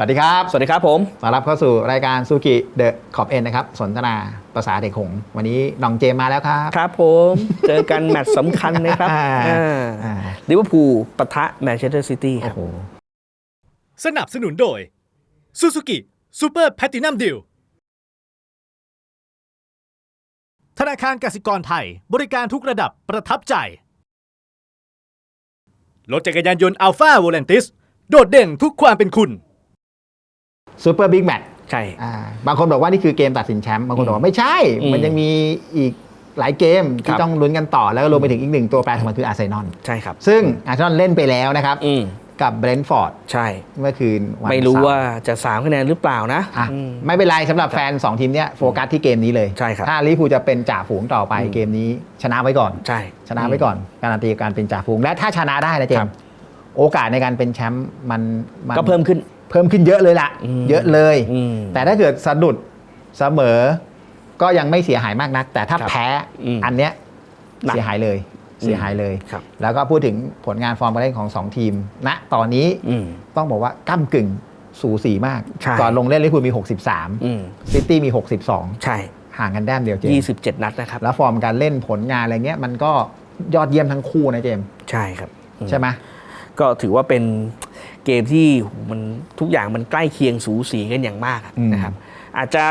สวัสดีครับ สวัสดีครับผม มารับเข้าสู่รายการซูกิเดอะขอบเอ็นนะครับ สนทนาภาษาเด็กหงส์วันนี้น้องเจมมาแล้วครับ ครับผม เจอกันแมตช์สำคัญนะครับอ่าอ่าอ่าลิเวอร์พูลปะทะแมนเชสเตอร์ซิตี้คโอ้รับโหสนับสนุนโดย Suzuki Super Platinum Deal ธนาคารกสิกรไทย บริการทุกระดับประทับใจ รถจักรยานยนต์ Alpha v o l a n t i s โดดเด่นทุกความเป็นคุณ ซูเปอร์บิ๊กแมตช์ใช่อ่าบางคนบอกว่านี่คือเกมตัดสินแชมป์บางคนบอกว่าไม่ใช่ อืมมันยังมีอีกหลายเกมคที่รับต้องลุ้นกันต่อแล้วก็รวมไปถึงอีกหนึ่งตัวแปรสำคัญคืออาร์เซนอลใช่ครับ ซึ่งอาร์เซนอลเล่นไปแล้วนะครับ อืมกับเบรนท์ฟอร์ดใช่ เมื่อคืนวันไม่รู้เสร์ว่าจะสามคะแนนหรือเปล่านะอะอืม ไม่เป็นไรสำหรับแฟน 2 ทีมเนี้ยโฟกัสที่เกมนี้เลยใช่ครับ ถ้าลิเวอร์พูลจะเป็นจ่าฝูงต่อไปเกมนี้ชนะไว้ก่อน ใช่ ชนะไว้ก่อนการันตีการเป็นจ่าฝูงและถ้าชนะได้นะเจครัมบ ส์โอกาสในการเป็นแชมป์มันนก็เพิ่มขึ้น เพิ่มขึ้นเยอะเลยล่ะอืมเยอะเลยอืมแต่ถ้าเกิดสะดุดเสมอ ก็ยังไม่เสียหายมากนัก แต่ถ้าครับแพ้อืมอันเนี้ยหนักเสียหายเลยเสียหายเลยครับแล้วก็พูดถึงผลงานฟอร์มการเล่นของ 2 ทีมณตอนนี้อืมต้องบอกว่าก้ากึ่งสูสีมากใช่ก่อนลงเล่นลิเวอร์พูลมีอืม63ซิตี้มี 62 ใช่ ห่างกันแต้มเดียวเจมยี่ส์สิบเจ็ดนัดนะครับ แล้วฟอร์มการเล่นผลงานอะไรเงี้ย มันก็ยอดเยี่ยมทั้งคู่นะเจมส์ใช่ครับอืมใช่ไหมก็ถือว่าเป็น เกมที่มันทุกอย่างมันใกล้เคียงสูสีกันอย่างมากอะนะครับ อาจจะ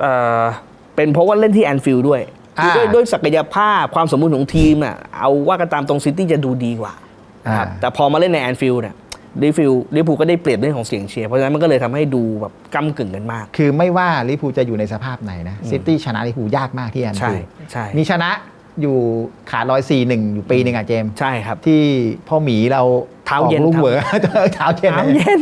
เอ่อเป็นเพราะว่าเล่นที่แอนฟิลด์ด้วยคือด้วยด้วยศักยภาพความสมบูรณ์ของทีมน่ะเอาว่ากันตามตรงซิตี้จะดูดีกว่านะครับแต่พอมาเล่นในแอนฟิลด์เนี่ยลิฟิลลิฟูลก็ได้เปรียบเรื่องของเสียงเชียร์เพราะฉะนั้นมันก็เลยทำให้ดูแบบก้ากึ่งกันมาก คือไม่ว่าลิเวอร์พูลจะอยู่ในสภาพไหนนะซิตี้ชนะลิเวอร์พูลยากมากที่แอนใช่ฟิลด์ใช่มีชนะ อยู่ขาดร้อยสี่หนึ่งอยู่ปีหนึ่งอะเจมส์ใช่ครับ ที่พ่อหมีเราเท้าเย็นออกลูกเท้าเหวอเท้าเย็นเท้าเย็น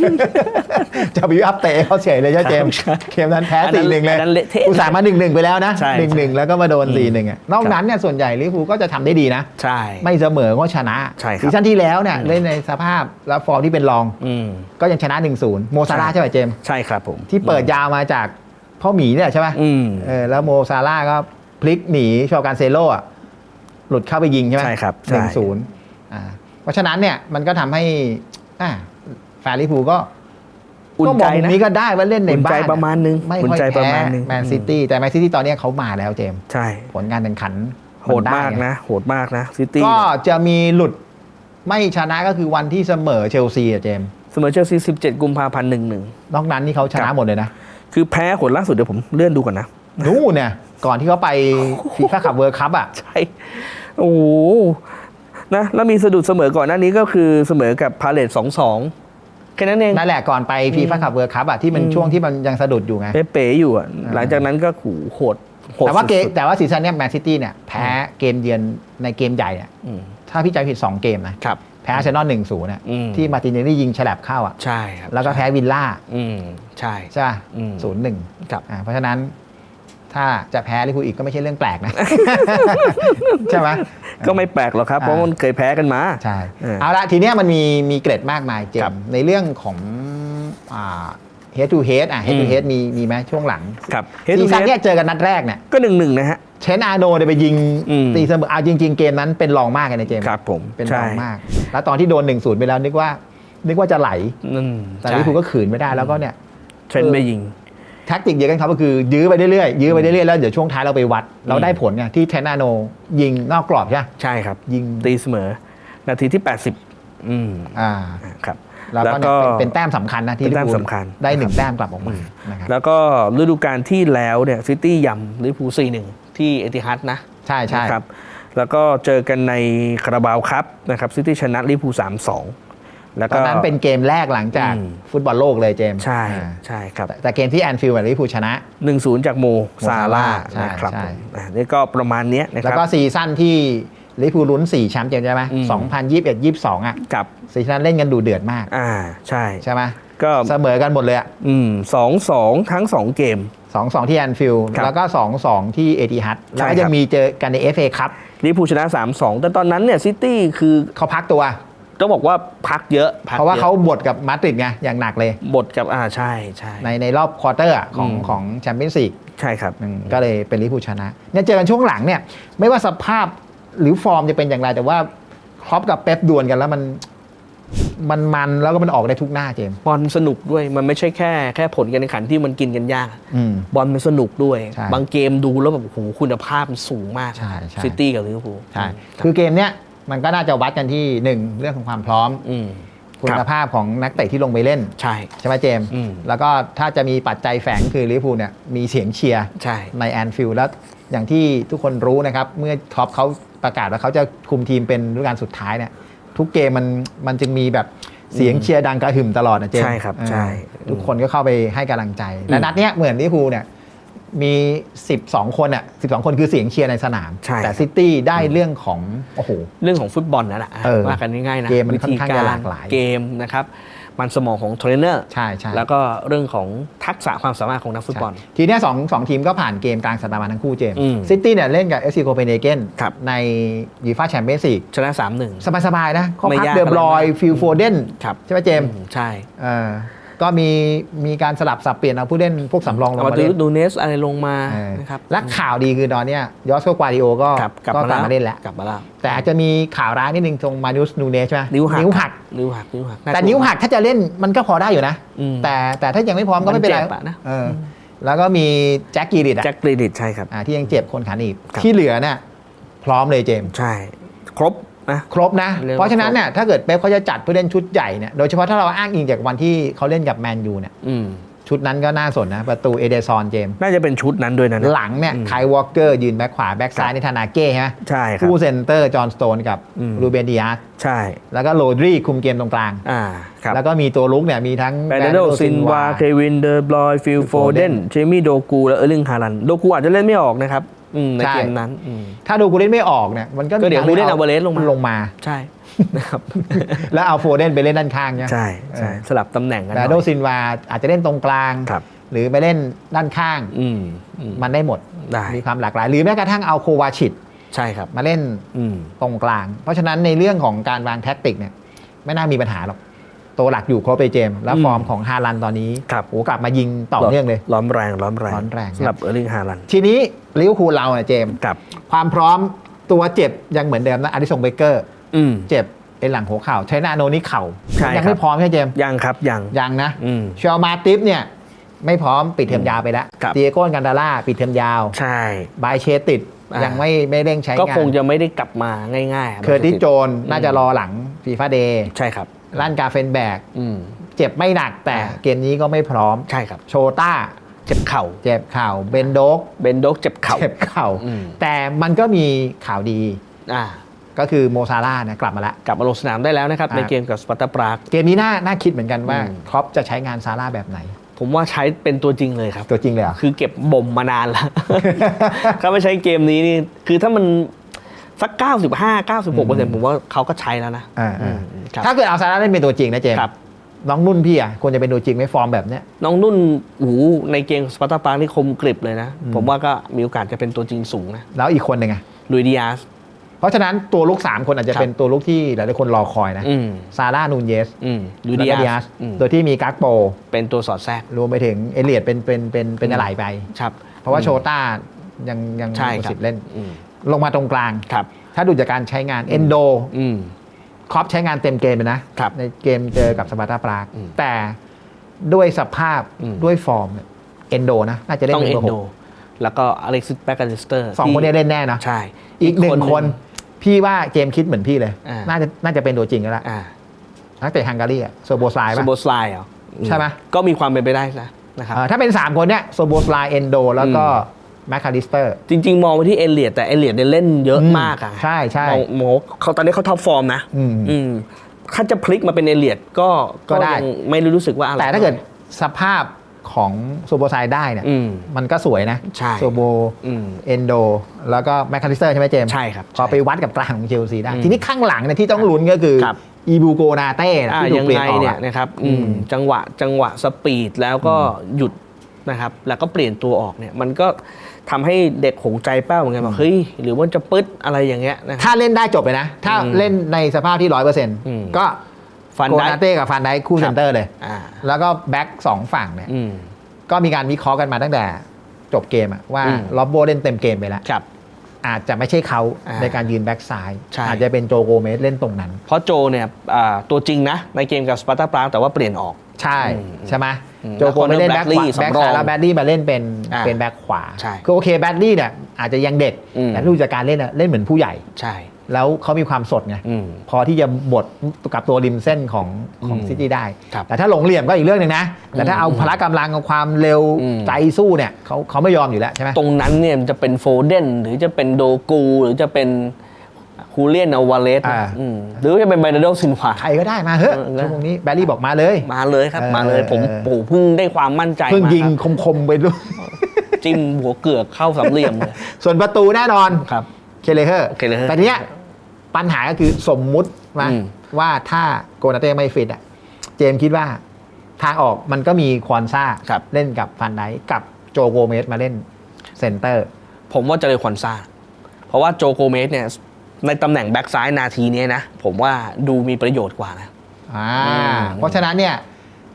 จะบิวอัพเตะเขาเฉยเลยใช่ไหมเจมส์ใช่เกมนั้นแพ้อันนั้สี่นหนึ่งเลยอันนั้นเละเทะอุตส่าห์มาหนึ่งหนึ่งไปแล้วนะใช่หนึ่งหนึ่งแล้วก็มาโดนอืมสี่หนึ่งอะนอกครับนั้นเนี่ยส่วนใหญ่ลิเวอร์พูลก็จะทำได้ดีนะ ใช่ ไม่เสมอก็ชนะใช่ครับซีซั่นที่แล้วเนี่ยเล่นในสภาพและฟอร์มที่เป็นรองอืมก็ยังชนะ1-0โมซาร่าห์ใช่ใช่ไหมเจมส์ใช่ครับผมที่เปิดยาวมาจากพ่อหมีเนี่ยใช่ไหมอืมเออแล้วโมซาร่าห์ก็พลิกหนีชอการเซโร่อะ หลุดเข้าไปยิงใช่ไหมใช่ครับหนึ่งใช่ศูนย์อ่าเพราะฉะนั้นเนี่ยมันก็ทำให้อ่าแฟนลิเวอร์พูลก็อุ่นก็มใจองมุมนะ นี้ก็ได้ว่าเล่นในอุ่นบ้าใจนประมาณนึงไม่อุ่นค่อยใจประแพ้มาณนึง แมนซิตี้แต่แมนซิตี้ตอนเนี้ยเขามาแล้วเจมส์ใช่ ผลงานแข่งขันโหดมากไนะ โหดมากนะซิตี้ก็จะมีหลุดไม่ชนะก็คือวันที่เสมอเชลซีอะเจมส์เสมอเชลซี17 กุมภาพันธ์หนึ่งหนึ่งนอกนั้นนี่เขาชนะหมดเลยนะ คือแพ้ผลล่าสุดเดี๋ยวผมเลื่อนดูก่อนนะ นู่นเนี่ยก่อนที่เขาไปฟีฟ่าคัพเวิร์คัพอะ ใช่ โอ้โหนะแล้วมีสะดุดเสมอก่อนหน้านี้ก็คือเสมอกับพาเลตสองสองแค่นั้นเอง นั่นแหละก่อนไปฟีฟ่าคัพเวิร์คัพอะที่มันอืมช่วงที่มันยังสะดุดอยู่ไง เป๊ะๆอยู่อะหลังจากนั้นก็ขู่โหดโหดแต่ว่าเกมสุดแต่ว่าซีซั่นเนี้ยแมนซิตี้เนี่ยแพ้เกมเยือนในเกมใหญ่เนี่ยๆอืมถ้าพี่ใจผิด 2 เกมนะ ครับ แพ้อาร์เซนอลหนึ่งศูนย์เนี่ยอืม ที่มาร์ตินเนลลี่ยิงฉลับเข้าอะใช่ครับแล้วก็แพ้วิลล่าอืมใช่ ใช่ป่ะอืม ศูนย์หนึ่งครับ อ่าเพราะฉะนั้น ถ้าจะแพ้ลิเวอร์พูลอีกก็ไม่ใช่เรื่องแปลกนะ ใช่ไหม ก็ไม่แปลกหรอกครับ เพราะอ่ามัมันเคยแพ้กันมา ใช่เออเอาละทีเนี้ยมันมีมีเกร็ดมากมายเจครัมบส์ในเรื่องของอ่า head to head อะ head to อืม head มีมีไหมช่วงหลัง ครับซีซั่นเนี้ยเจอกันนัดแรกเนี่ยก็หนึ่งหนึ่งนะฮะเชนอาโนเนี่ยไปยิงอืมตีเสมอเอาจริง ๆ เกมนั้นเป็นรองมากเลยนะเจมส์ครับผมเป็นรใช่องมาก แล้วตอนที่โดน1นศูนย์ไปแล้วนึกว่านึกว่าจะไหลอืมแต่ใช่ลิเวอร์พูลก็ขืนไม่ได้แล้วก็เนี่ยเทรนด์ไม่ยิง แท็กติกเดียวกันครับก็คือยื้อไปเรื่อยๆยื้อไปเรื่อยๆแล้วเดี๋ยวช่วงท้ายเราไปวัด เราได้ผลไงที่เชนอาโนยิงนอกกรอบใช่ไหมใช่ครับ ยิงตีเสมอ นาทีที่ 80 อืมอ่าครับแล้วก็เนี่ยเป็นเป็นแต้มสำคัญนะที่เป็นแต้มลิเวอร์พูลสำคัญได้หนึ่งนะครับแต้มกลับออกมานะครับแล้วก็ฤดูกาลที่แล้วเนี่ยซิตี้ยำลิเวอร์พูล4-1ที่เอติฮัดนะ ใช่ใช่นะครับ แล้วก็เจอกันในคาราบาวครับนะครับซิตี้ชนะลิเวอร์พูล3-2 แล้วตอก็นนั้นเป็นเกมแรกหลังจากอืม ฟุตบอลโลกเลยเจมส์ใช่อ่าใช่ครับ แต่แต่เกมที่แอนฟิลด์ลิเวอร์พูลชนะ 1-0 จากโมซาร่าใช่นะครับใช่ ผมอะนี่ก็ประมาณเนี้ยนะคแล้วรับก็ซีซั่นที่ลิเวอร์พูลลุ้น 4 แชมป์เจมส์ใช่ไหมอืม2021 22อะกับซีซั่นนั้นเล่นกันดูเดือดมากอ่าใช่ ใช่ไหมก็ เสมอกันหมดเลยอะอืมสองสองทั้งสองเกม2 2ที่แอนฟิลด์ครับแล้วก็2 2ที่เอติฮัดแล้วก็ใช่ยัคงรับมีเจอกันใน FA คัพลิเวอร์พูลชนะ 3-2 แต่ตอนนั้นเนี่ยซิตี้คือเขาพักตัว ต้องบอกว่าพักเยอะพักเพราะว่ายอเขาบดกับมาดริดไงอย่างหนักเลย บทกับอ่าใช่ใช่ ในในรอบควอเตอร์อะของอืม ของแชมเปี้ยนส์ลีก ใช่ครับก็เลยเป็นลิเวอร์พูลชนะเนี่ยเจอกันช่วงหลังเนี่ย ไม่ว่าสภาพหรือฟอร์มจะเป็นอย่างไร แต่ว่าครอปกับเป๊ปดวลกันแล้วมัน มันมันแล้วก็มันออกได้ทุกหน้าเจมส์บอลสนุกด้วยมันไม่ใช่แค่แค่ผลการแข่งขันที่มันกินกันยาก อืม บอลมันสนุกด้วย ใช่บางเกมดูแล้วแบบโอ้โหคุณภาพมันสูงมากใช่ใช่ ซิตี้กับลิเวอร์พูล ใช่คือเกมเนี้ย มันก็น่าจะวัดกันที่หนึ่งเรื่องของความพร้อม อืม คุคณรับภาพของนักเตะที่ลงไปเล่น ใช่ ใช่ไหมเจมส์อืม แล้วก็ถ้าจะมีปัจจัยแฝงคือลิเวอร์พูลเนี่ยมีเสียงเชียร์ ใช่ ในแอนฟิลด์แล้วอย่างที่ทุกคนรู้นะครับ เมื่อครอปเขาประกาศว่าเขาจะคุมทีมเป็นฤดูกาลสุดท้ายเนี่ยทุกเกมมันมันจึงมีแบบเสียงเชียร์ดังกระหึ่มตลอดนะเจมส์ใช่ครับเออใช่ทุกคนก็เข้าไปให้กำลังใจ และนัดเนี้ยเหมือนลิเวอร์พูลเนี่ย มี 12 คนอะ12 คนคือเสียงเชียร์ในสนาม ใช่ แต่ซิตี้ได้เรื่องของ โอ้โห เรื่องของฟุตบอลนั่นแหละเออว่ากันง่ายๆนะเกมมันวิค่อนธีข้างกาจะรหลากหลาย เกมนะครับ มันสมองของเทรนเนอร์ ใช่ใช่แล้วก็เรื่องของทักษะความสามารถของนักฟุตบอล ใช่ทีเนี้ยสองสองทีมก็ผ่านเกมกลางสัปดาห์มาทั้งคู่เจมส์อืมซิตี้เนี่ยเล่นกับเอฟซีโคเปนเฮเกนครับ ในยูฟ่าแชมเปี้ยนส์ลีกชนะ 3-1 สบายๆนะเขาไม่พักยากเดอบรอยอะไรมากฟิลโฟเดนครับใช่ไหมเจมส์อืใช่ เออ ก็มีมีการสลับสับเปลี่ยนเอาผู้เล่นพวกสำรองลงเอามามาดูเล่นดูเนสอะไรลงมาเออนะครับและข่าวดีคือตอนเนี้ยยอสโกกวาดิโอก็ครับกลับก็มากลับแล้วมาเล่นแล้วกลับมาแล้วแต่อาจจะมีข่าวร้ายนิดนึงตรงมานิวส์นูเนสใช่ไหมนิ้วหักนิ้วหักนิ้วหักนิ้วหักแต่นิ้วหักถ้าจะเล่นมันก็พอได้อยู่นะอืมแต่แต่ถ้ายังไม่พร้อมก็ไม่เป็นไรมันเจ็บอะนะเออแล้วก็มีแจ็คกีริดอะแจ็คกรีดิตใช่ครับอ่าที่ยังเจ็บคนขาหนีบครับที่เหลือเนี่ยพร้อมเลยเจมส์ใช่ ครบ นะ ครบนะ เรียกว่า เพราะฉะนั้นเนี่ยถ้าเกิดเป๊ปเขาจะจัดผู้เล่นชุดใหญ่เนี่ยโดยเฉพาะถ้าเราอ้างอิงจากวันที่เขาเล่นกับแมนยูเนี่ยอืมชุดนั้นก็น่าสนนะ ประตูเอเดซอนเจมส์น่าจะเป็นชุดนั้นด้วยนะนะหลังเนี่ยอืม ไคลวอลเกอร์ยืนแบ็คขวาแบ็คซ้ายในธนาเก้ใช่ไหมใช่ครับ คู่เซนเตอร์จอห์นสโตนกับอืม รูเบนดิอาสใช่ แล้วก็โรดรีคุมเกมตรงกลาง อ่าครับแล้วก็มีตัวลุกเนี่ยมีทั้งแบรนโด Bernardo ซินวา เควิน เดอร์บลอยฟิล Phil โฟเดน Foden เจมี่โดกู และเออร์ลิงฮาลันโดกูอาจจะเล่นไม่ออกนะครับอืม ในใช่เกมนั้นอืมถ้าดูกูเล่นไม่ออกเนี่ยมันก็ก็เดี๋ยวมีทงกูเล่นให้ Alvarez ลงมาลงมาใช่นะครับแล้วเอาโฟเดนไปเล่นด้านข้างเนี่ยใช่ใช่สลับตำแหน่งกันหแบน่รนโดอยซินวาอาจจะเล่นตรงกลางครับหรือไปเล่นด้านข้างอืมอืมมันได้หมดได้มีความหลากหลาย หรือแม้กระทั่งเอาโควาชิตใช่ครับมาเล่นอืมตรงกลาง เพราะฉะนั้นในเรื่องของการวางแท็กติกเนี่ยไม่น่ามีปัญหาหรอก ตัวหลักอยู่ครบไปเจมส์แล้วอืมฟอร์มของฮาลันตอนนี้ครับโอ้กลับมายิงต่อเนื่องเลยร้อนแรงร้อนแรงร้อนแรงสำหรับเออร์ลิงฮาลันทีนี้ลิเวอร์พูลเราเนี่ยเจมส์ครับความพร้อมตัวเจ็บยังเหมือนเดิมนะอาริสงเบเกอร์อืม เจ็บเป็นหลังหัวเข่าใช้นาโนนี่เข่าใช่ยัครับไม่พร้อมใช่ไหมเจมส์ยังครับยัง ยังนะอืมเชลมาติฟเนี่ยไม่พร้อมปิดเทอมยาวไปแล้วครับเดียโก้กันดาล่าปิดเทอมยาวใช่ บายเชสติดอ่ายั ยังไม่ไม่เร่งใช้ก็งานคงจะไม่ได้กลับมาง่ายๆะเคอร์ติสโจนน่าจะรอหลังฟีฟ่าเดย์ ใช่ครับ ลั่นกาเฟนแบกอืมเจ็บไม่หนักแต่อ่าเกมนี้ก็ไม่พร้อมใช่ครับ โชต้าเจ็บเข่า เจ็บเข่าเบนโดกเบนโดกเจ็บเข่าเจ็บเข่าอืมแต่มันก็มีข่าวดีอ่าก็คือโมซาร่าห์เนี่ยกลับมาแล้วกลับมาลงสนามได้แล้วนะครับอ่าในเกมกับสปาร์ตาปรากเกมนี้น่าน่าคิดเหมือนกันว่าอืมครอปจะใช้งานซาร่าห์แบบไหน ผมว่าใช้เป็นตัวจริงเลยครับ ตัวจริงเลยเหรอคือเก็บบ่มมานานแล้วถ้าไม่ใช้เกมนี้นี่คือถ้ามัน สัก 95 96เปอร์เซ็นต์ผมว่าเขาก็ใช้แล้วนะอ่าอือ่ามครับ ถ้าเกิดเอาซาร่าห์เล่นเป็นตัวจริงนะเจมส์ครับ น้องนุ่นพี่อะควรจะเป็นตัวจริงไหม่ฟอร์มแบบเนี้ย น้องนุ่นโอ้โหในเกมสปาร์ตาปรากนี่คมกริบเลยนะอืมผมว่าก็มีโอกาสจะเป็นตัวจริงสูงนะแล้วอีกคนหนึ่งอะลุยดิอาส เพราะฉะนั้นตัวลูก 3 คนอาจจะครับ เป็นตัวลูกที่หลายๆคนรอคอยนะอืมซาร่าห์นูนเยสอืมลุยแล้วดิก็ดิอาอาสสอืมโดยที่มีกักโปเป็นตัวสอดแทรกรวมไปถึงเอเลียดเป็นเป็นเป็นเป็นอะไรไป ครับ เพราะว่าโชต้ายังยังใช่มีครับ สิทธิ์เล่น อืม ลงมาตรงกลาง ครับ ถ้าดูจากการใช้งานเอนโดอืม ครอปใช้งานเต็มเกมเลยนะ ครับในเกมเจอกับสปาร์ตาปราก อืมแต่ด้วยสภาพอืม ด้วยฟอร์มเนี่ยเอนโดนะ น่าจะเล่นต้องเป็นเอเบอนร์โดหกแล้วก็อเล็กซิสแบกาลิสเตอร์สองคนเนี้เล่นแน่นะ ใช่ อีกหนึ่งคน พี่ว่าเกมคิดเหมือนพี่เลย อ่า น่าจะน่าจะเป็นตัวจริงแล้วล่ะอ่านักเตะฮังการีอะโซโบสไลสป่ะโบสไลเหรอใช่ไหม ก็มีความเป็นไปได้นะนะครับ เออถ้าเป็น 3 คนเนี้ยโซโบสไลเอนโด แล้วก็ แมคคาลิสเตอร์ จริง ๆ มองไปที่เอเลียดแต่เอเลียดเนี่ยเล่นเยอะอืมมากอะใช่ใช่ มองมองเขาตอนนี้เขาท็อปฟอร์มนะอืม อืมถ้าจะพลิกมาเป็นเอเลียดก็ก็ได้ ยังไม่รู้สึกว่าอะไร แต่ถ้าเกิดสภาพของโซโบไซได้เนี่ยอืมมันก็สวยนะใช่โซโบอืมเอนโด แล้วก็แมคคาลิสเตอร์ใช่ไหมเจมส์ใช่ครับพอไปวัดกับกลางของเชลซีได้อืมทีนี้ข้างหลังเนี่ยที่ต้องลุ้นก็คือครับ อีบูโกนาเต้นะอ่าที่ถูยักงเปลี่ยนไงออกเนี่ยอะ นะครับอืมอืม จังหวะจังหวะสปีดแล้วก็หยุดนะครับ แล้วก็เปลี่ยนตัวออกเนี่ย มันก็ ทำให้เด็กหงใจเป้าเหมือนกันว่าเฮ้ยหรือว่าจะปึ๊ดอะไรอย่างเงี้ยนะครับถ้าเล่นได้จบเลยนะ ถ้าอืมเล่นในสภาพที่ร้อยเปอร์เซ็นต์อืมก็ฟันโกได้นาเต้กับฟันได้คู่ครับเซนเตอร์เลยอ่าแล้วก็แบ็กสองฝั่งเนี่ยอืมก็มีการวิเคราะห์กันมาตั้งแต่จบเกมอะว่าอืมล็อบโบเล่นเต็มเกมไปแล้วครับอาจจะไม่ใช่เขาอ่าในการยืนแบ็กซ้ายใช่อาจจะเป็นโจโกเมสเล่นตรงนั้น เพราะโจเนี่ยอ่าตัวจริงนะ ในเกมกับสปาร์ตาปรางแต่ว่าเปลี่ยนออก ใช่อืมใช่ไหมอืม โจโกเมสเล่นแบ็กขวาแล้วแบ็กสำรองซ้ายแล้วแบดลี่มาเล่นเป็นอ่าเป็นแบ็กขวาใช่คือโอเคแบดลี่เนี่ยอาจจะยังเด็กอืมแต่รู้จากการเล่นอะเล่นเหมือนผู้ใหญ่ใช่ แล้วเขามีความสดไงอืมพอที่จะบดกับตัวริมเส้นของของอืมซิตี้ได้ครับแต่ถ้าหลงเหลี่ยมก็อีกเรื่องหนึ่งนะแต่ถ้าเอาพละกำลังกับความเร็วอืมใจสู้เนี่ยเขาเขาไม่ยอมอยู่แล้วใช่ไหมตรงนั้นเนี่ยมันจะเป็นโฟเดนหรือจะเป็นโดกู หรือจะเป็น ฮูเลียนอวาเลสอ่า หรือว่าจะเป็นไบนาโดซินวา ใครก็ได้มาเฮ้ยเออ ชั่วโมงนี้แบดลี่บอกมาเลย มาเลยครับ เออมาเลยผมเออโอ้โหเพิ่งได้ความมั่นใจเพิ่งมายิงครับคมๆไปด้วย จิ้มหัวเกือกเข้าสามเหลี่ยมเลยส่วนประตูแน่นอน ครับ เคเลเฮอร์เคเลเฮอร์แต่ทีเนี้ยปัญหาก็คือสมมุติว่าอืม ว่าถ้าโกนาเต้ไม่ฟิตอะ เจมส์คิดว่าทางออกมันก็มีควอนซ่าครับเล่นกับฟันไดกับโจโกเมสมาเล่นเซนเตอร์ ผมว่าเจะเลยคอนซาเพราะว่าโจโกเมสเนี่ย ในตำแหน่งแบ็กซ้ายนาทีเนี้ยนะ ผมว่าดูมีประโยชน์กว่านะอ่าอืมเพราะฉะนั้นเนี่ย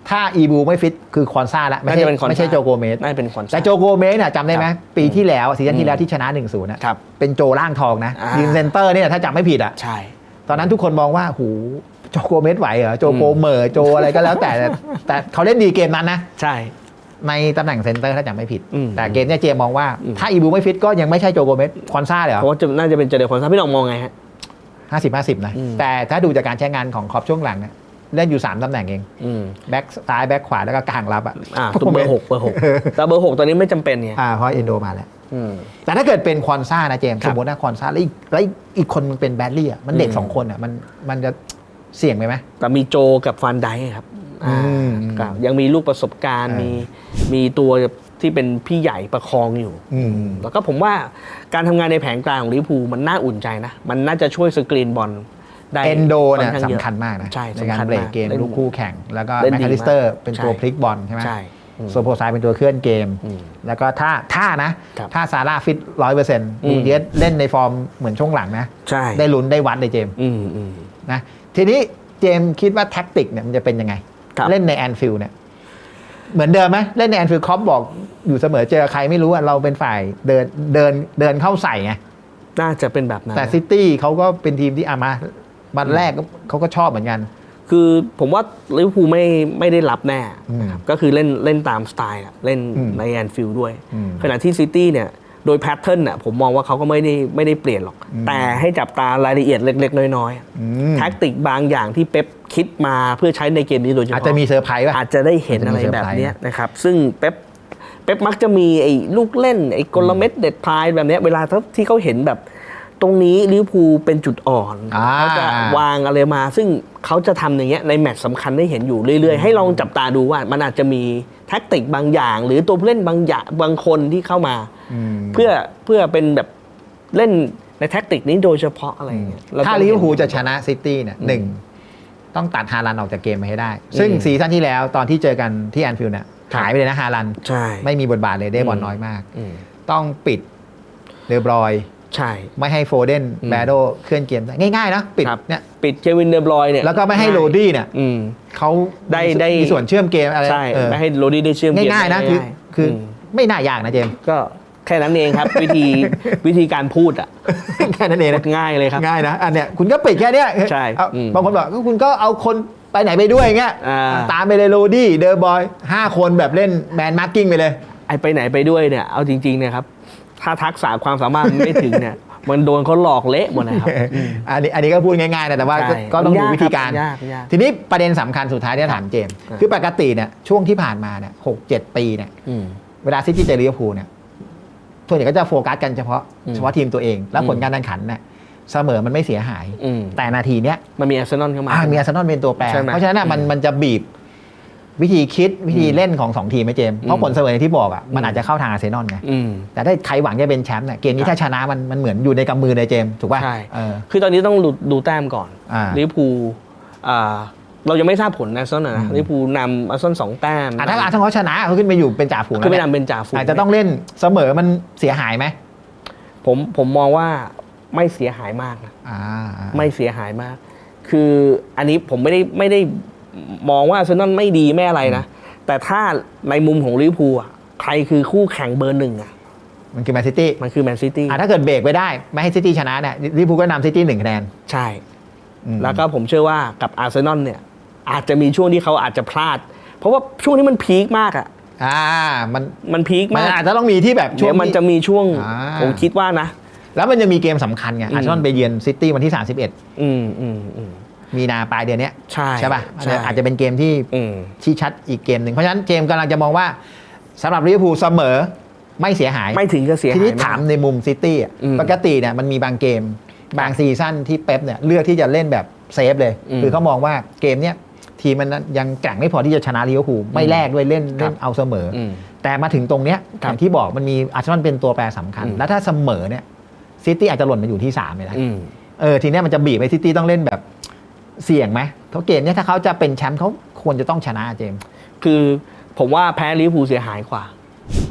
ถ้าอีบูไม่ฟิตคือควอนซ่าแล้วไม่น่าใช่จะเป็น Konsa ไม่ใช่โจโกเมสน่าจะเป็นคอนซาแต่โจโกเมสเนี่ยจำได้ไหมครับปีที่แล้วซีซั่นอืที่มแล้วที่ชนะ1นศูนย์ครับเป็นโจร่างทองนะอ่ายืยืนเซนเตอร์เนี่ยถ้าจำไม่ผิดอะใช่ตอนนั้นทุกคนมองว่าหูโจโกเมสไหวเหรอโจโกอืมเหมอโจอะไรก็แล้วแต่แต่แต่เขาเล่นดีเกมนั้นนะใช่ ในตำแหน่งเซนเตอร์ถ้าจำไม่ผิด อืมแต่เกมเนี่ยเจมมองว่าอืมถ้าอีบูไม่ฟิตก็ยังไม่ใช่โจโกเมสคอนซ่าเลยเหรเพราะอว่าจะน่าจะเป็นเจเลคอนซาพี่น้องมองไงฮะ ห้าสิบห้าสิบนะ อืม แต่ถ้าดูจากการใช้งานของคอปช่วงหลังเนี่ยเล่นอยู่ 3 ตำแหน่งเอง อืมแบ็กซ้ายแบ็กขวาแล้วก็กลางรับอะอ่าตัวเบอร์หกเบอร์หกแต่เบอร์หกตอนนี้ไม่จำเป็นเนี่ยอ่าเพราะเอนโดมาแล้ว อืม แต่ถ้าเกิดเป็นควอนซ่านะเจมส์ครัสบมมตินะควอนซ่าแล้วอีกแล้วอีกอีกคนมันเป็นแบดลี่อะมันเด็กอืม สองคนอะมันมันจะเสี่ยงไปไหมแต่มีโจกับฟันไดค์ครับอ่าอืมก็ ยังมีลูกประสบการณ์อ่ามีมีมีตัวที่เป็นพี่ใหญ่ประคองอยู่อืมแล้วก็ผมว่าการทำงานในแผงกลางของลิเวอร์พูลมันน่าอุ่นใจนะ มันน่าจะช่วยสกรีนบอลได้เอนโดเนี่ยค่อข้างอะสำคัญมากนะใช่ในการสำคัญเบรกมากเกมเล่นลูกคู่แข่ง แล้วก็เล่นแมคดีคาลิสเตอร์มากเป็นตัวใช่พลิกบอลใช่ไหมใช่อืมโซโพไซเป็นตัวเคลื่อนเกมอืมแล้วก็ถ้าถ้านะครับถ้าซาร่าฟิตร้อยเปอร์เซ็นต์อืมดูเยสเล่นในฟอร์มเหมือนช่วงหลังนะใช่ได้ลุ้นได้วัดเลยเจมส์อืมอืมนะทีนี้เจมส์คิดว่าแท็กติกเนี่ยมันจะเป็นยังไงครับ เล่นในแอนฟิลด์เนี่ยเหมือนเดิมไหมเล่นในแอนฟิลด์ครอปบอกอยู่เสมอเจอใครไม่รู้อะเราเป็นฝ่ายเดินเดินเดินเข้าใส่ไงน่าจะเป็นแบบนั้นแต่ซิตี้เขาก็เป็นทีมที่อามาวันแรกก็เขาก็ชอบเหมือนกัน คือผมว่าลิเวอร์พูลไม่ไม่ได้รับแน่อืมนะครับก็คือเล่นเล่นตามสไตล์อะเล่นอืมในแอนฟิลด์ด้วยอืมขณะที่ซิตี้เนี่ย โดยแพทเทิร์นน่ะผมมองว่าเขาก็ไม่ได้ไม่ได้เปลี่ยนหรอกอืมแต่ให้จับตารายละเอียดเล็ก ๆ น้อยอืมๆแท็กติกบางอย่างที่เป๊ปคิดมาเพื่อใช้ในเกมนี้โดยเฉพาะอาจจะมีเซอร์ไพรส์ป่ะอาจจะได้เห็นอะไรแบบเนี้ยนะครับซึ่งเป๊ปเป๊ปมักจะมีไอ้ลูกเล่นไอ้กลเม็ดเด็ดพลายแบบเนี้ยเวลาที่เขาเห็นแบบ ตรงนี้ลิเวอร์พูลเป็นจุดอ่อนอ่า เขาจะวางอะไรมา ซึ่งเขาจะทำอย่างเงี้ยในแมตช์สำคัญได้เห็นอยู่เรื่อยๆ ให้ลองจับตาดูว่ามันอาจจะมีแท็กติกบางอย่าง หรือตัวผู้เล่นบางอย่างบางคนที่เข้ามาอืมเพื่อเพื่อเป็นแบบเล่นในแท็กติกนี้โดยเฉพาะอะไรอย่างเงี้ยเรถ้าจะลิเห็นเวอร์พูลจะชนะซิตี้เนี่ยหนึ่งต้องตัดฮาลันออกจากเกมไปให้ได้ ซึ่งอืมซีซั่นที่แล้วตอนที่เจอกันที่แอนฟิลด์เนี่ยครับหายไปเลยนะฮาลัน ใช่ ไม่มีบทบาทเลยได้บอลอืมน้อยมาก อืม ต้องปิดเดอบรอยน์ ใช่ ไม่ให้โฟเดนอืม แบโดเคลื่อนเกมได้ง่ายๆนะปิดครับเนี่ยปิดเควินเดอบรอยน์เนี่ยแล้วก็ไม่ให้โรดี้เนี่ยอืม เขาได้ได้ มีส่วนเชื่อมเกมอะไรใช่เออไม่ให้โรดี้ได้เชื่อมเกมง่ายๆนะคือง่ายๆคืออมไม่น่ายากนะเจมส์ ก็แค่นั้นเองครับ วิธีวิธีการพูดอะแค่นั้นเองนะง่ายเลยครับ ง่ายนะอันเนี้ยคุณก็ปิดแค่เนี้ยใช่เอาอืมบางคนบอกก็คุณก็เอาคนไปไหนไปด้วยอย่างเงี้ยอ่า ตามไปเลยโรดี้เดอร์บอยห้าคนแบบเล่นแมนมาร์กิ้งไปเลย ไอไปไหนไปด้วยเนี่ยเอาจริงๆเนี่ยครับ ถ้าทักษะความสามารถมันไม่ถึงเนี่ย มันโดนเขาหลอกเละหมดนะครับอืมอันนี้อันนี้ก็พูดง่ายๆนะแต่ว่าก็ใช่ก็ต้องดูยากวิธีการครับยากยาก ทีนี้ประเด็นสำคัญสุดท้ายที่จะถามเจมส์ครับคือปกติเนี่ยช่วงที่ผ่านมาเนี่ยหกเจ็ดปีเนี่ย อืม เวลาซิตี้เจอลิเวอร์พูลเนี่ยส่วนใหญ่ก็จะโฟกัสกันเฉพาะอืม เฉพาะทีมตัวเอง แล้วอืมผลการแข่งขันเนี่ยเสมอมันไม่เสียหาย อืมแต่นาทีเนี้ยมันมีอาร์เซนอลเข้ามา อ่ามีอาร์เซนอลเป็นตัวแปร ใช่ไหมเพราะฉะนั้นน่ะมันอืมมันจะบีบ วิธีคิดวิธีเล่นของสองทีมไหมเจมส์เพอืราะมผลเสมออย่างที่บอกอะมันอืมอาจจะเข้าทางอาร์เซนอลไงอืมแต่ถ้าใครหวังจะเป็นแชมป์เนี่ยเกมนี้ครับถ้าชนะมันมันเหมือนอยู่ในกำมือเลยเจมส์ถูกป่ะใช่เออคือตอนนี้ต้องดูดูแต้มก่อนอ่าลิเวอร์พูลอ่าเรายังไม่ทราบผลอาร์เซนอลนะอืมลิเวอร์พูลนำอาร์เซนอลสองแต้มอะถ้าอาร์เซนอลชนะเขาขึ้นไปอยู่เป็นจ่าฝูงคือแล้วไม่เนี่ยนำเป็นจ่าฝูงอาจจะต้องเล่นเสมอมันเสียหายไหมผมผมมองว่าไม่เสียหายมากนะอ่าอ่าไม่เสียหายมาก คืออันนี้ผมไม่ได้ไม่ได้ มองว่าอาร์เซนอลไม่ดีไม่อะไรนะ แต่ถ้าในมุมของลิเวอร์พูลอะใครคือคู่แข่งเบอร์หนึ่งอะมันคือแมนซิตี้มันคือแมนซิตี้อะถ้าเกิดเบรกไปได้ ไม่ให้ซิตี้ชนะเนี่ยลิเวอร์พูลก็นำซิตี้หนึ่งคะแนนใช่ อืมแล้วก็ผมเชื่อว่ากับอาร์เซนอลเนี่ยอาจจะมีช่วงที่เขาอาจจะพลาด เพราะว่าช่วงนี้มันพีคมากอะอ่ามันมันพีคมันมากอาจจะต้องมีที่แบบช่เดี๋วยงวมันที่จะมีช่วงอ่า ผมคิดว่านะ แล้วมันจะมีเกมสำคัญไงอืมอาร์เซนอลไปเยือนซิตี้วันที่ 31 อืมอืมอืม มีนาปลายเดือนเนี้ยใช่ใช่ป่ะใช่อาจจะเป็นเกมที่อืมชี้ชัดอีกเกมหนึ่งเพราะฉะนั้นเจมส์กำลังจะมองว่าสำหรับลิเวอร์พูลเสมอไม่เสียหาย ไม่ถึงจะเสียทีหายนี้มากถามในมุมซิตี้อะอืมปกติเนี่ยมันมีบางเกม บางซีซั่นที่เป๊ปเนี่ยเลือกที่จะเล่นแบบเซฟเลยอืมคือเขามองว่าเกมเนี้ยทีมมันยังแกร่งไม่พอที่จะชนะลิเวอร์พูลไม่แลกด้วยเล่นครับเล่นเอาเสมอออืมแต่มาถึงตรงเนี้ยครัอบย่างที่บอกมันมีอาร์เซนอลเป็นตัวแปรสำคัญอืมแล้วถ้าเสมอเนี่ยซิตี้อาจจะหล่นมาอยู่ที่3เลยนะอืมเออทีเนี้ยมันจะบีบให้ซิตี้ต้องเล่นแบบ เสี่ยงไหมเพราะเกมเนี้ยถ้าเขาจะเป็นแชมป์เขาควรจะต้องชนะเจมส์คือผมว่าแพ้ลิเวอร์พูลเสียหายกว่า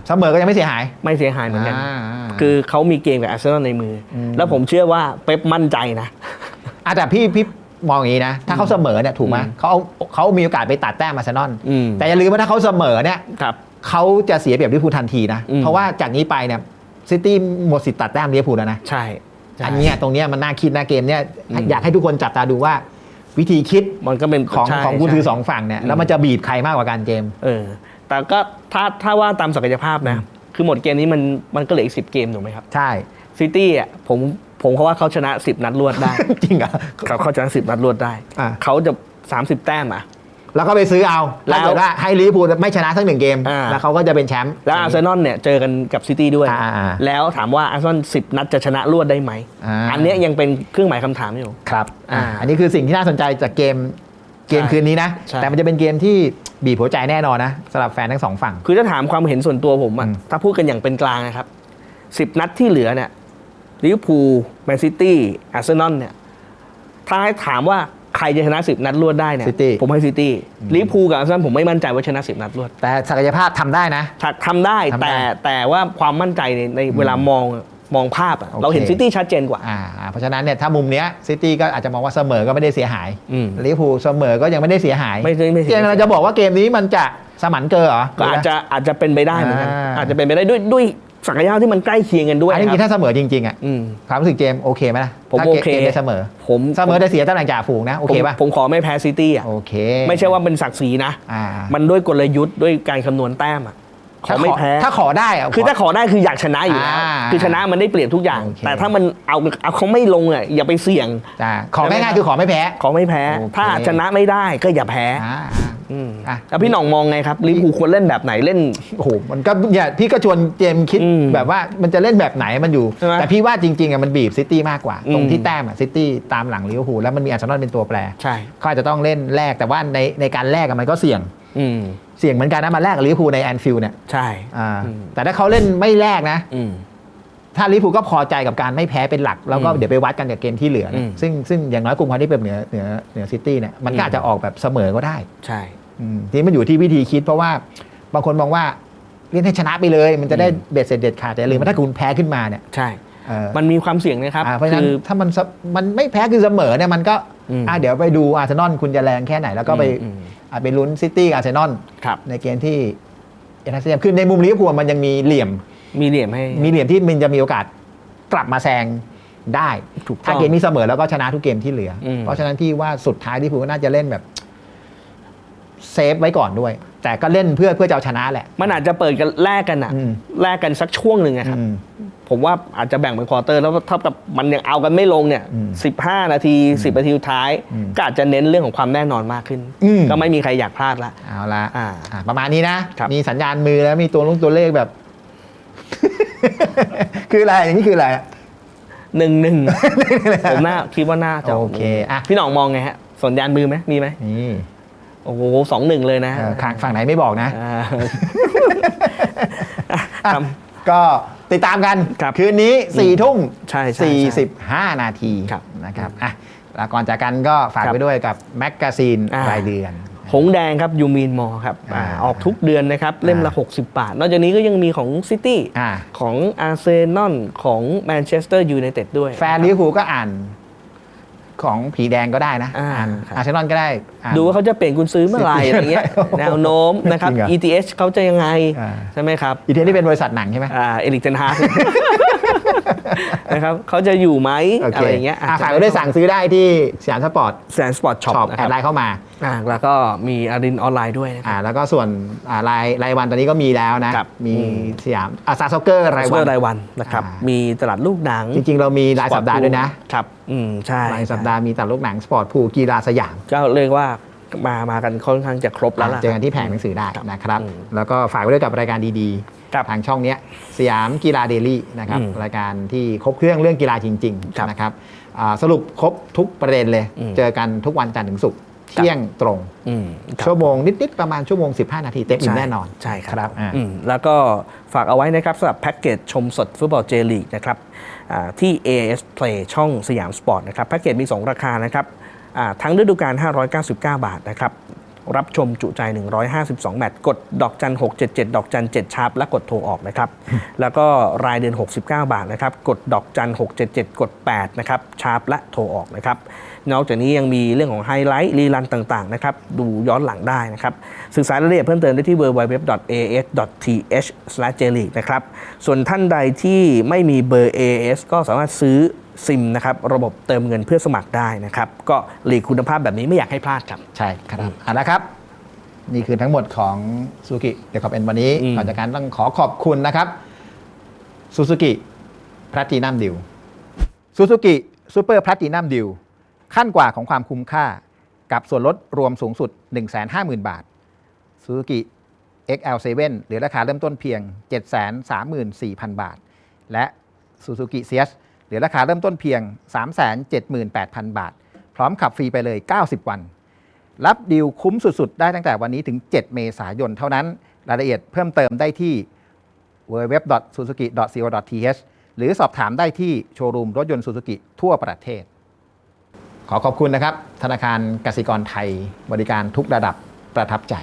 เสมอก็ยังไม่เสียหาย ไม่เสียหายเหมือนกัน อ่าคือเขามีเกมกับอาร์เซนอลในมืออม แล้วผมเชื่อว่าเป๊ปมั่นใจนะอะแต่พี่พี่มองอย่างนี้นะ ถ้าเขาเสมอเนี่ยถูกไหมอืมเขาเอาเขามีโอกาสไปตัดแต้มอาร์เซนอลอืม แต่อย่าลืมว่าถ้าเขาเสมอเนี่ยครับ เขาจะเสียเปรียบลิเวอร์พูลทันทีนะ อืม เพราะว่าจากนี้ไปเนี่ยซิตี้หมดสิทธิ์ตัดแต้มลิเวอร์พูลแล้วนะ ใช่ใช่ อันเนี้ยตรงเนี้ยมันน่าคิดนะเกมเนี้ยอืม อยากให้ทุกคนจับตาดูว่า วิธีคิดมันก็เป็นของใช่ของกุนซือใช่สองฝั่งเนี่ยอืมแล้วมันจะบีบใครมากกว่าการเกมเออ แต่ก็ถ้าถ้าว่าตามศักยภาพนะ คือหมดเกมนี้มันมันก็เหลืออีกสิเกมถูกไหมครับใช่ ซิตี้อะผมผมเขาว่าเขาชนะ 10 นัดรวดได้ จริงเหรอ เขาเขาชนะ10 นัดรวดได้ อะเขาจะ 30 แต้มอะ แล้วก็ไปซื้อเอาแล้แล้ววเกิดว่าให้ลิเวอร์พูลไม่ชนะสักหนึ่งเกมอ่า แล้วเขาก็จะเป็นแชมป์ แล้วอาร์เซนอลเนี่ยเจอกันกับซิตี้ด้วย อ่าอ่าแล้วถามว่าอาร์เซนอล10นัดจะชนะรวดได้ไหมอ่าอันเนี้ยยังเป็นเครื่องหมายคำถามอยู่ ครับอ่าอ่าอันนี้คือสิ่งที่น่าสนใจจากเกมเกมใช่คืนนี้นะ ใช่ แต่มันจะเป็นเกมที่บีบหัวใจแน่นอนนะสำหรับแฟนทั้งสองฝั่ง คือถ้าถามความเห็นส่วนตัวผมอะอืม ถ้าพูดกันอย่างเป็นกลางนะครับ10นัดที่เหลือเนี่ยลิเวอร์พูลแมนซิตี้อาร์เซนอลเนี่ยถ้าให้ถามว่า ใครจะชนะ10นัดรวดได้เนี่ย City ผมให้ซิตี้ลิเวอร์พูลกับอาร์เซนอลผมไม่มั่นใจว่าชนะ10นัดรวดแต่ศักยภาพทำได้นะ ถ้าทำได้ทำได้แต่แต่ว่าความมั่นใจในในเวลามองมองภาพอะโอเค เราเห็นซิตี้ชัดเจนกว่าอ่า อ่าเพราะฉะนั้นเนี่ยถ้ามุมเนี้ยซิตี้ก็อาจจะมองว่าเสมอก็ไม่ได้เสียหายอืมลิเวอร์พูลเสมอก็ยังไม่ได้เสียหายไม่ได้ไม่เสีย เกมเราจะบอกว่าเกมนี้มันจะสมันเกอร์เหรอ ก็อาจจะอาจจะเป็นไปได้เหมือนกันอ่า อาจจะเป็นไปได้ด้วยด้วย ศักยภาพที่มันใกล้เคียงกันด้วยอันนี้คคือรับถ้าเสมอจริงๆอะอืม ความรู้สึกเจมส์โอเคไหมล่ะผมถ้าโอเกเค เกมได้เสมอผมเสมอได้เสียตำแหน่งจ่าฝูงนะโอเคป่ะผมผมขอไม่แพ้ซิตี้อะโอเคไม่ใช่ว่าเป็นศักดิ์ศรีนะ อ่า มันด้วยกลยุทธ์ด้วยการคำนวณแต้มอะ ขอไม่แพ้ ถ้าขอได้อะ คือถ้าขอได้คืออยากชนะอยู่แล้ว อ่าคือชนะมันได้เปรียบทุกอย่าง โอเค แต่ถ้ามันเอาเอาเขาไม่ลงอะอย่าไปเสี่ยง อ่าของ่ายๆคือขอไม่แพ้ ขอไม่แพ้ โอเค ถ้าชนะไม่ได้ก็อย่าแพ้อ่าอ่า อืมอะ แล้วพี่หน่องมองไงครับลิเวอร์พูลควรเล่นแบบไหนเล่น โอ้โหมันก็เนี่ยพี่ก็ชวนเจมส์คิดอืมแบบว่ามันจะเล่นแบบไหนมันอยู่ ใช่ไหมแต่พี่ว่าจริงๆอะมันบีบซิตี้มากกว่า อืม ตรงที่แต้มอะซิตี้ตามหลังลิเวอร์พูลแล้วมันมีอาร์เซนอลเป็นตัวแปรใช่ เขาอาจจะต้องเล่นแรกแต่ว่าในในการแรกอะมันก็เสี่ยง อืม เสี่ยงเหมือนกันนะมาแรกกับลิเวอร์พูลในแอนฟิลด์เนี่ยใช่ อ่าอืม แต่ถ้าเขาเล่นไม่แรกนะ อืม ถ้าลิเวอร์พูลก็พอใจกับการไม่แพ้เป็นหลัก แล้วก็อืมเดี๋ยวไปวัดกันกับเกมที่เหลือนะอืม ซึ่งซึ่งอย่างน้อยกลุ่มความที่เป็นเหนือเหนือเหนือซิตี้เนี่ยมันก็อืมอาจจะออกแบบเสมอก็ได้ ใช่ อืมทีนี้มันอยู่ที่วิธีคิดเพราะว่าบางคนมองว่าเล่นให้ชนะไปเลย มันจะได้อืมเบ็ดเสร็จเด็ดขาดแต่อย่าลืมว่าถ้าคุณแพ้ขึ้นมาเนี่ยใช่เออ มันมีความเสี่ยงนะครับอ่าเพราะฉะนั้นคือถ้ามันสมันไม่แพ้คือเสมอเนี่ยมันก็อืมอ่าเดี๋ยวไปดูอาร์เซนอลคุณจะแรงแค่ไหน แล้วก็ไปอืมอ่าไปลุ้นซิตี้กับอาร์เซนอลครับในเกมที่เอ็นอาร์เซียมคือในมุมลิเวอร์พูลมันยังมีเหลี่ยมมีเหลี่ยมให้มีเหลี่ยมที่มันจะมีโอกาสกลับมาแซงได้ถูกต้องถ้าเกมนี้เสมอแล้วก็ชนะทุกเกมที่เหลืออมเพราะฉะนั้นพี่ว่าสุดท้ายที่พูลก็น่าจะเล่นแบบเซฟไว้ก่อนด้วย แต่ก็เล่นเพื่อเพื่อจะเอาชนะแหละ มันอาจจะเปิดกันแลกกันอะอืมแลกกันสักช่วงหนึ่งอะครับอืม ผมว่าอาจจะแบ่งเป็นควอเตอร์ แล้วเท่ากับมันยังเอากันไม่ลงเนี่ยอืมสิบห้านาทีสิบนาทีสุดท้ายอืมก็อาจจะเน้นเรื่องของความแน่นอนมากขึ้นอืมก็ไม่มีใครอยากพลาดละเอาละอ่าอะประมาณนี้นะครับมีสัญญาณมือแล้วมีตัวลงตัวเลขแบบ คืออะไรอย่างนี้คืออะไรหนึ่งหนึ่งผมน่าคิดว่าน่าจะโอเคอะพี่หน่องมองไงฮะสัญญาณมือไหมมีไหมนี่โอ้โหสองหนึ่งเลยนะเออข้างฝั่งไหนไม่บอกนะอ่าอะครับก็ ติดตามกันครับคืนนี้สี่ทุ่มใช่ใช่สี่ใช่สิบห้านาทีครับ นะครับอะแล้วก่อนจากกันก็ฝากครับไปด้วยกับแมกกาซีนอ่าร รายเดือน หงแดงครับยูมีนมอครับอ่าอ่าออกทุกเดือนนะครับ เล่มละอ่า60 บาท นอกจากนี้ก็ยังมีของซิตี้อ่า ของอาร์เซนอลของแมนเชสเตอร์ยูไนเต็ดด้วยแฟนลิเวอร์พูลก็อ่าน ของผีแดงก็ได้นะอ่า อ่านครับอาร์เซนอลก็ได้อ่าน ดูว่าเขาจะเปลี่ยนกุนซื้อเมื่อไหร่อะไรเงี้ยโอ้โหแนวโน้มนะครับ จริงเหรอ ETH เขาจะยังไง อ่า ใช่ไหมครับ อีเทนนี่เป็นบริษัทหนังใช่ไหม อ่าเอริกเทนฮาร์ นะครับเขาจะอยู่ไหมโอเคอะไรอย่างเงี้ยอะฝากไว้ด้วยสั่งซื้อได้ที่สยามสปอร์ตแซนสปอร์ตช็อปช็อปนะแอครัดบไลน์เข้ามาอ่าแล้วก็มีอารินออนไลน์ด้วยนะครับอ่าแล้วก็ส่วนอ่ารายรายวันตอนนี้ก็มีแล้วนะครับมีอืมสยามอาซาซ็อกเกอร์รายซูวัเปอนร์รายวันนะครับอ่ามีมีตลาดลูกหนัง จริง ๆ เรามีรายสัปดาห์ด้วยนะครับอืมใช่รายสัปดาห์มีตลาดลูกหนังสปอร์ตพูกีฬาสยามก็เรียกว่ามามากันค่อนข้างจะครบแล้วล่ะเจอกันที่แผงหนังสือได้ครับนะครับอืมแล้วก็ฝากไว้ด้วยกับรายการดีครับ ทางช่องเนี้ยสยามกีฬาเดลี่นะครับอืมรายการที่ครบเครื่องเรื่องกีฬาจริงครับๆนะครับอ่าสรุปครบทุกประเด็นเลยอืมเจอกันทุกวันจันทร์ถึงศุกร์เที่ยงตรงอืมครับชั่วโมงนิด ๆ ประมาณชั่วโมง 15 นาทีเต็มอิ่มแน่นอน ใช่คครัรับบอ่าอืมแล้วก็ฝากเอาไว้นะครับสำหรับแพ็กเกจชมสดฟุตบอลเจลีกนะครับอ่าที่ AS Play ช่องสยามสปอร์ตนะครับแพ็กเกจมี 2 ราคานะครับอ่าทั้งฤดูกาล599 บาทนะครับ รับชมจุใจ 152 แมตช์กดดอกจัน 677 ดอกจัน 7 ชาร์ปและกดโทรออกนะครับ แล้วก็รายเดือน 69 บาทนะครับ กดดอกจัน 677 กด 8 นะครับ ชาร์ปและโทรออกนะครับ นอกจากนี้ยังมีเรื่องของไฮไลท์รีลันต่างๆนะครับ ดูย้อนหลังได้นะครับ ศึกษารายละเอียดเพิ่มเติมได้ที่ www.as.th/jleague นะครับ ส่วนท่านใดที่ไม่มีเบอร์ AS ก็สามารถซื้อ ซิมนะครับระบบเติมเงินเพื่อสมัครได้นะครับก็หลีกคุณภาพแบบนี้ไม่อยากให้พลาดครับ ใช่ครับเอาละครับ นี่คือทั้งหมดของซูซูกิเดี๋ยวขอบเอ็นวันนี้อืม ก่อนจากการต้องขอขอบคุณนะครับซูซูกิพลัตินัมดิวซูซูกิซูเปอร์พลัตินัมดิวขั้นกว่าของความคุ้มค่า กับส่วนลดรวมสูงสุด 150,000 บาทซูซูกิ XL7 หรือราคาเริ่มต้นเพียง 734,000 บาท และ Suzuki CS หรือราคาเริ่มต้นเพียง 378,000 บาท พร้อมขับฟรีไปเลย 90 วัน รับดีลคุ้มสุด ๆ ได้ตั้งแต่วันนี้ถึง 7 เมษายนเท่านั้น รายละเอียดเพิ่มเติมได้ที่ www.suzuki.co.th หรือสอบถามได้ที่โชว์รูมรถยนต์ซูซูกิทั่วประเทศ ขอขอบคุณนะครับ ธนาคารกสิกรไทย บริการทุกระดับประทับใจ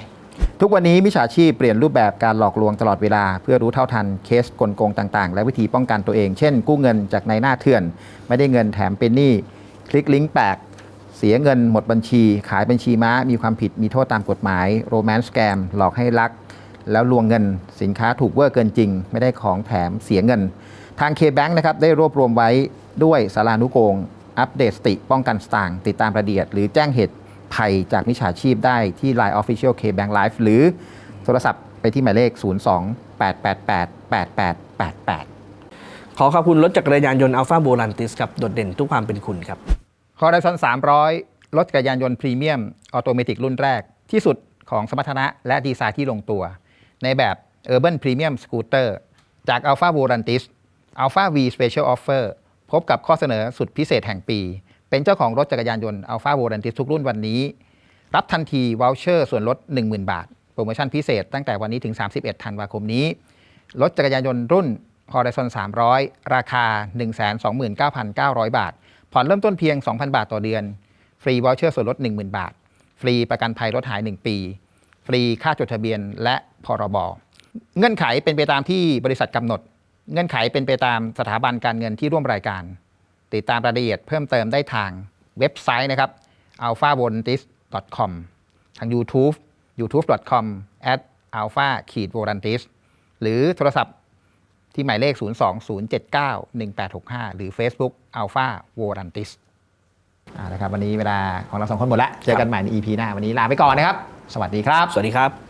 ทุกวันนี้มิจฉาชีพเปลี่ยนรูปแบบการหลอกลวงตลอดเวลา เพื่อรู้เท่าทันเคสกลโกงต่างๆ และวิธีป้องกันตัวเอง เช่น กู้เงินจากในหน้าเถื่อน ไม่ได้เงินแถมเป็นหนี้คลิกลิงก์แปลกเสียเงินหมดบัญชี ขายบัญชีม้า มีความผิดมีโทษตามกฎหมายโรแมนต์แกมหลอกให้รัก แล้วลวงเงินสินค้าถูกเวอร์เกินจริง ไม่ได้ของแถมเสียเงิน ทาง K-Bank นะครับได้รวบรวมไว้ด้วยสารานุโกง อัปเดตสติป้องกันสตางติดตามรายละเอียด หรือแจ้งเหตุ ภัยจากมิจฉาชีพได้ที่ Line Official K-Bank Live หรือโทรศัพท์ไปที่หมายเลข 02 888 8888 ขอขอบคุณรถจักรยานยนต์อัลฟาโบลันติสกับโดดเด่นทุกความเป็นคุณครับฮอ r ซอน300 รถจักรยานยนต์พรีเมียมออโตเมติกรุ่นแรกที่สุดของสมรรถนะและดีไซน์ที่ลงตัว ในแบบ Urban Premium Scooter จาก Alpha v o l a n t i s Alpha V Special Offer พบกับข้อเสนอสุดพิเศษแห่งปี เป็นเจ้าของรถจักรยานยนต์ Alpha v o l a n t i s ทุกรุ่นวันนี้ รับทันทีว o ลเชอร์ส่วนลด 10,000 บาท โปรโมชั่นพิเศษตั้งแต่วันนี้ถึง 31 ธันวาคมนี้ รถจักรยานยนต์รุ่น Horizon 300 ราคา 129,900 บาท ผ่อนเริ่มต้นเพียง 2,000 บาทต่อเดือน ฟรีวอลเชอร์ส่วนลด 10,000 บาท ฟรีประกันภัยรถหาย 1 ปี ฟรีค่าจดทะเบียนและพรบเงื่อนไขเป็นไปตามที่บริษัทกำหนด เงื่อนไขเป็นไปตามสถาบันการเงินที่ร่วมรายการ ติดตามรายละเอียดเพิ่มเติมได้ทางเว็บไซต์นะครับ alpha v o l a n t i s com ทาง YouTube youtube.com at alpha v o l a n t i s หรือโทรศัพท์ที่หมายเลข 020791865 หรือ Facebook alpha v o l a n t i s อ่านะครับวันนี้เวลาของเราสองคนหมดแล้ว เจอกันใหม่ใน EP หน้า วันนี้ลาไปก่อนนะครับ สวัสดีครับ สวัสดีครับ